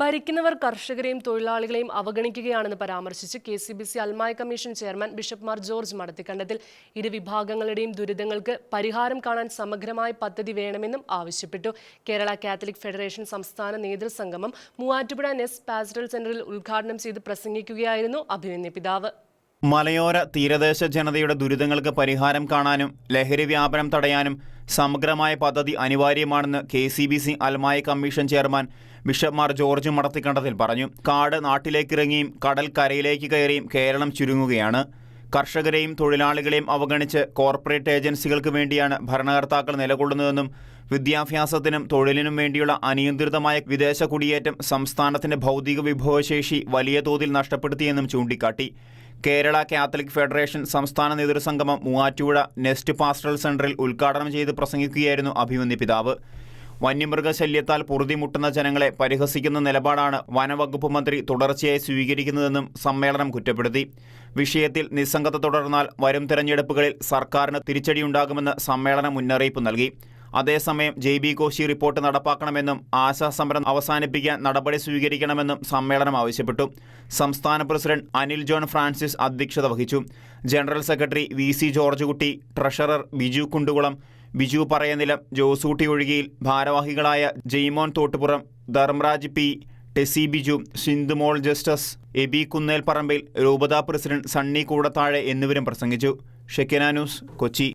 ഭരിക്കുന്നവർ കർഷകരെയും തൊഴിലാളികളെയും അവഗണിക്കുകയാണെന്ന് പരാമർശിച്ച് കെ സി ബി സി അൽമായ commission chairman bishop Mar George Madathikandathil ഇരു വിഭാഗങ്ങളുടെയും ദുരിതങ്ങൾക്ക് പരിഹാരം കാണാൻ സമഗ്രമായ പദ്ധതി വേണമെന്നും ആവശ്യപ്പെട്ടു. കേരള കാത്തലിക് ഫെഡറേഷൻ സംസ്ഥാന നേതൃസംഗമം മൂവാറ്റുപുഴ നെസ് പാസ്റ്റൽ സെന്ററിൽ ഉദ്ഘാടനം ചെയ്ത് പ്രസംഗിക്കുകയായിരുന്നു അഭിമന്യ പിതാവ്. മലയോര തീരദേശ ജനതയുടെ ദുരിതങ്ങൾക്ക് പരിഹാരം കാണാനും ലഹരി വ്യാപനം തടയാനും സമഗ്രമായ പദ്ധതി അനിവാര്യമാണെന്ന് കെ സി ബി സി അൽമായ commission chairman bishop Mar George Madathikandathil പറഞ്ഞു. കാട് നാട്ടിലേക്കിറങ്ങിയും കടൽ കരയിലേക്ക് കയറിയും കേരളം ചുരുങ്ങുകയാണ്. കർഷകരെയും തൊഴിലാളികളെയും അവഗണിച്ച് കോർപ്പറേറ്റ് ഏജൻസികൾക്ക് വേണ്ടിയാണ് ഭരണകർത്താക്കൾ നിലകൊള്ളുന്നതെന്നും വിദ്യാഭ്യാസത്തിനും തൊഴിലിനും വേണ്ടിയുള്ള അനിയന്ത്രിതമായ വിദേശ കുടിയേറ്റം സംസ്ഥാനത്തിന്റെ ഭൗതിക വിഭവശേഷി വലിയ തോതിൽ നഷ്ടപ്പെടുത്തിയെന്നും ചൂണ്ടിക്കാട്ടി. കേരള കാത്തലിക് ഫെഡറേഷൻ സംസ്ഥാന നേതൃസംഗമം മൂവാറ്റുപുഴ നെസ്റ്റ് പാസ്റ്ററൽ സെന്ററിൽ ഉദ്ഘാടനം ചെയ്ത് പ്രസംഗിക്കുകയായിരുന്നു അഭിമന്യ പിതാവ്. വന്യമൃഗശല്യത്താൽ പൊറുതിമുട്ടുന്ന ജനങ്ങളെ പരിഹസിക്കുന്ന നിലപാടാണ് വനവകുപ്പ് മന്ത്രി തുടർച്ചയായി സ്വീകരിക്കുന്നതെന്നും സമ്മേളനം കുറ്റപ്പെടുത്തി. വിഷയത്തിൽ നിസ്സംഗത തുടർന്നാൽ വരും തെരഞ്ഞെടുപ്പുകളിൽ സർക്കാരിന് തിരിച്ചടിയുണ്ടാകുമെന്ന് സമ്മേളനം മുന്നറിയിപ്പ് നൽകി. അതേസമയം ജെ ബി കോശി റിപ്പോർട്ട് നടപ്പാക്കണമെന്നും ആശാസമരം അവസാനിപ്പിക്കാൻ നടപടി സ്വീകരിക്കണമെന്നും സമ്മേളനം ആവശ്യപ്പെട്ടു. സംസ്ഥാന പ്രസിഡന്റ് അനിൽ ജോൺ ഫ്രാൻസിസ് അധ്യക്ഷത വഹിച്ചു. General secretary V C George Kutty treasurer Biju Kundukulam Biju Parayanilam Josootty Ozhikayil ഭാരവാഹികളായ Jaimon Thottupuram Dharmaraj P Tessy Biju Sindhumol justice AB Kunnel Parambil രൂപതാ പ്രസിഡന്റ് സണ്ണി കൂടത്താഴെ എന്നിവരും പ്രസംഗിച്ചു. ഷെക്കിന ന്യൂസ് കൊച്ചി.